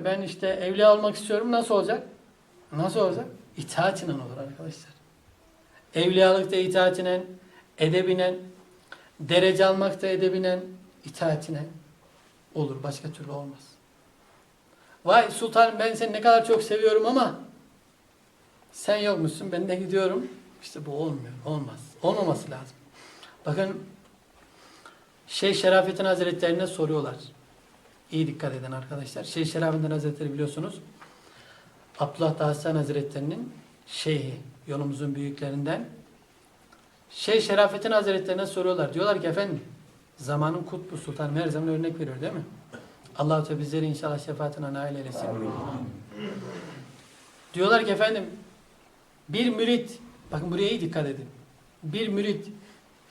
Ben işte evliya olmak istiyorum. Nasıl olacak? Nasıl olacak? İtaatinen olur arkadaşlar. Evliyalıkta itaatinen, edebinen, derece almakta edebinen, itaatinen olur. Başka türlü olmaz. Vay sultanım ben seni ne kadar çok seviyorum ama sen yokmuşsun ben de gidiyorum. İşte bu olmuyor. Olmaz. Olmaması lazım. Bakın Şeyh Şerafettin Hazretlerine soruyorlar. İyi dikkat edin arkadaşlar. Şeyh Şerafettin Hazretleri biliyorsunuz Abdullah Dağıstan Hazretlerinin şeyhi, yolumuzun büyüklerinden. Şeyh Şerafettin Hazretlerine soruyorlar. Diyorlar ki efendim zamanın kutbu sultanı her zaman örnek veriyor değil mi? Allah-u Teala bizleri inşallah şefaatine nail eylesin. Diyorlar ki efendim bir mürit, bakın buraya iyi dikkat edin. Bir mürit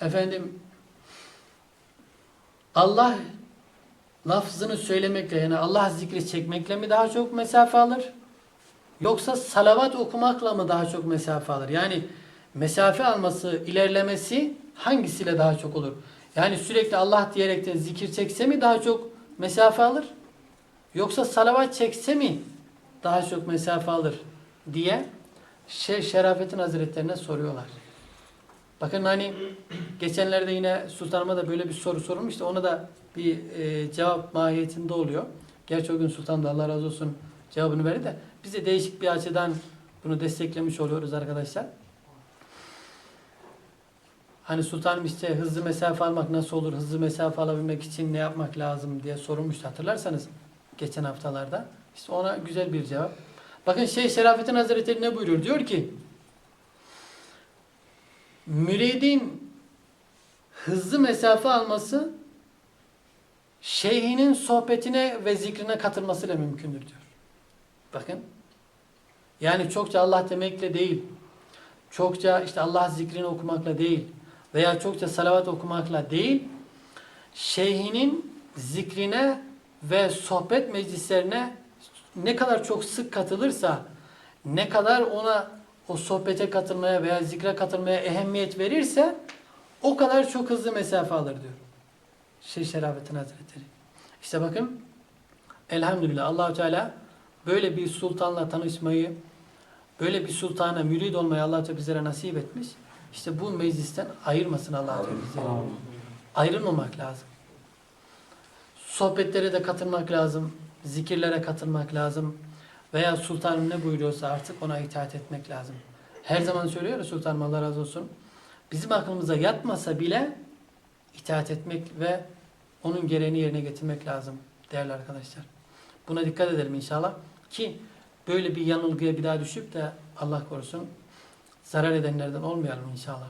efendim Allah lafzını söylemekle yani Allah zikri çekmekle mi daha çok mesafe alır? Yoksa salavat okumakla mı daha çok mesafe alır? Yani mesafe alması, ilerlemesi hangisiyle daha çok olur? Yani sürekli Allah diyerek de zikir çekse mi daha çok mesafe alır? Yoksa salavat çekse mi daha çok mesafe alır diye şey Şerafettin Hazretlerine soruyorlar. Bakın hani geçenlerde yine sultanıma da böyle bir soru sorulmuştu. Ona da bir e, cevap mahiyetinde oluyor. Gerçi o gün sultan da Allah razı olsun cevabını verdi de biz de değişik bir açıdan bunu desteklemiş oluyoruz arkadaşlar. Hani sultanım işte hızlı mesafe almak nasıl olur? Hızlı mesafe alabilmek için ne yapmak lazım diye sorulmuştu hatırlarsanız geçen haftalarda. İşte ona güzel bir cevap. Bakın Şeyh Şerafettin Hazretleri ne buyuruyor? Diyor ki müridin hızlı mesafe alması şeyhinin sohbetine ve zikrine katılmasıyla mümkündür diyor. Bakın. Yani çokça Allah demekle değil, çokça işte Allah zikrini okumakla değil veya çokça salavat okumakla değil, şeyhinin zikrine ve sohbet meclislerine ne kadar çok sık katılırsa, ne kadar ona o sohbete katılmaya veya zikre katılmaya ehemmiyet verirse o kadar çok hızlı mesafe alır diyor. Şeyh Şerafettin Hazretleri. İşte bakın elhamdülillah Allahu Teala böyle bir sultanla tanışmayı, böyle bir sultana mürid olmayı Allah Teala bizlere nasip etmiş. İşte bu meclisten ayırmasın Allah Teala bizleri. Ayrılmamak lazım. Sohbetlere de katılmak lazım. Zikirlere katılmak lazım. Veya sultanım ne buyuruyorsa artık ona itaat etmek lazım. Her zaman söylüyor ya sultanım Allah razı olsun. Bizim aklımıza yatmasa bile itaat etmek ve onun gereğini yerine getirmek lazım değerli arkadaşlar. Buna dikkat edelim inşallah ki böyle bir yanılgıya bir daha düşüp de Allah korusun zarar edenlerden olmayalım inşallah.